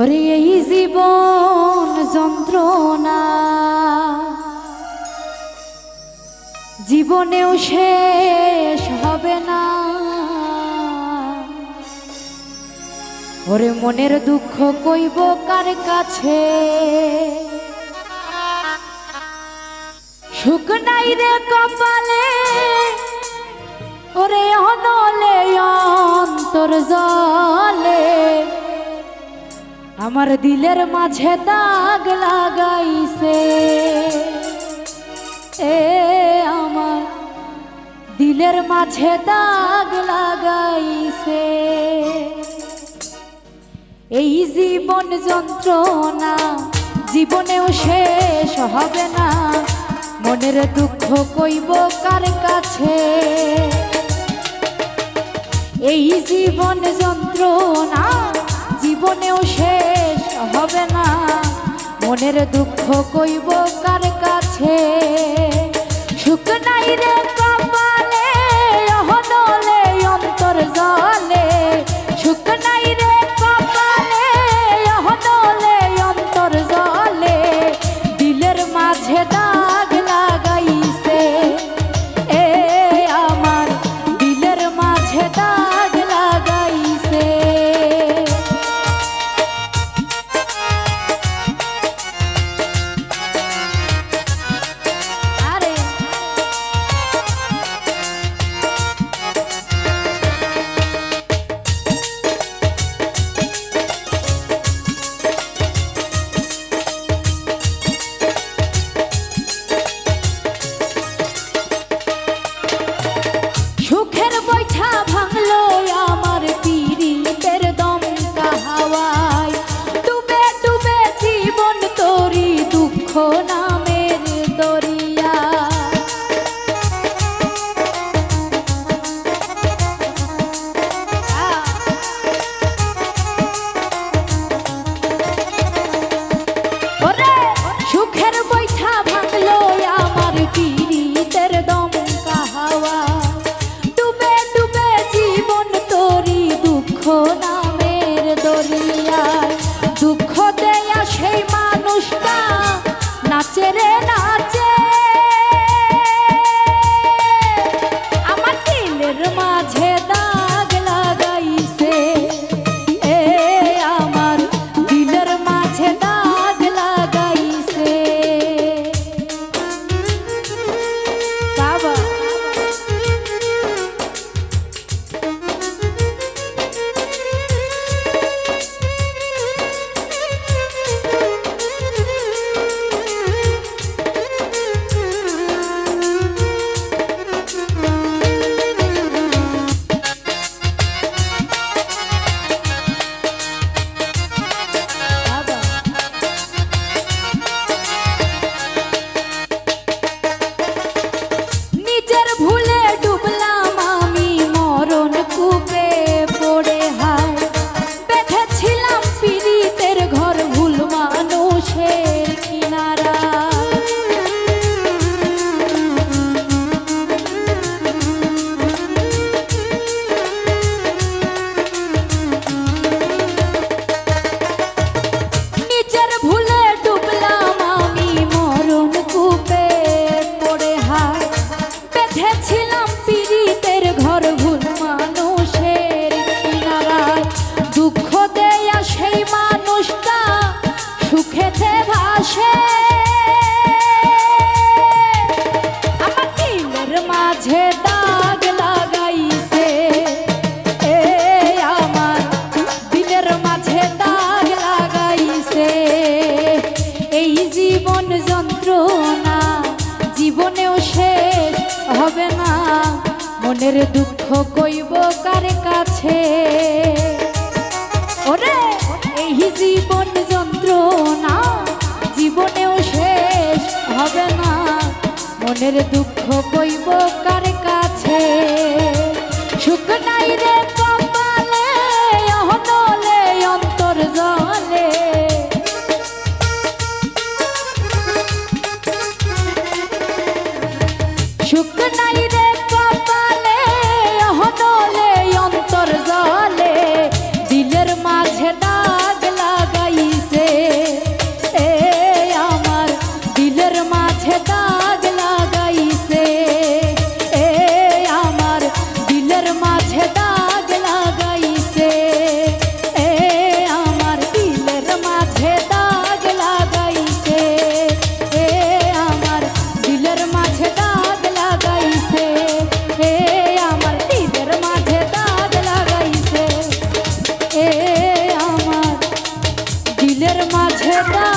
ওরে এই জীবন যন্ত্রণা। জীবনেও শেষ হবে না। ওরে মনের দুঃখ কইব কার কাছে? সুখ নাই রে কপালে, ওরে অনলে অন্তর জলে আমার দিলের মাঝে দাগ লাগাইছে। এ আমার দিলের মাঝে দাগ লাগাইছে। এই জীবন যন্ত্রণা জীবনেও শেষ হবে না। মনের দুঃখ কইব কার কাছে? এই জীবন যন্ত্রণা জীবনেও শেষ হবে না। মনের দুঃখ কইব কার কাছে? সুখ নাই রে সুখের বৈঠা দুঃখ মনের দুঃখ কইব কার কাছে? ওরে, এই জীবন যন্ত্রণা জীবনেও শেষ হবে না। মনের দুঃখ কইব কার কাছে? সুখ নাই রে কপালে মাঝে দাগ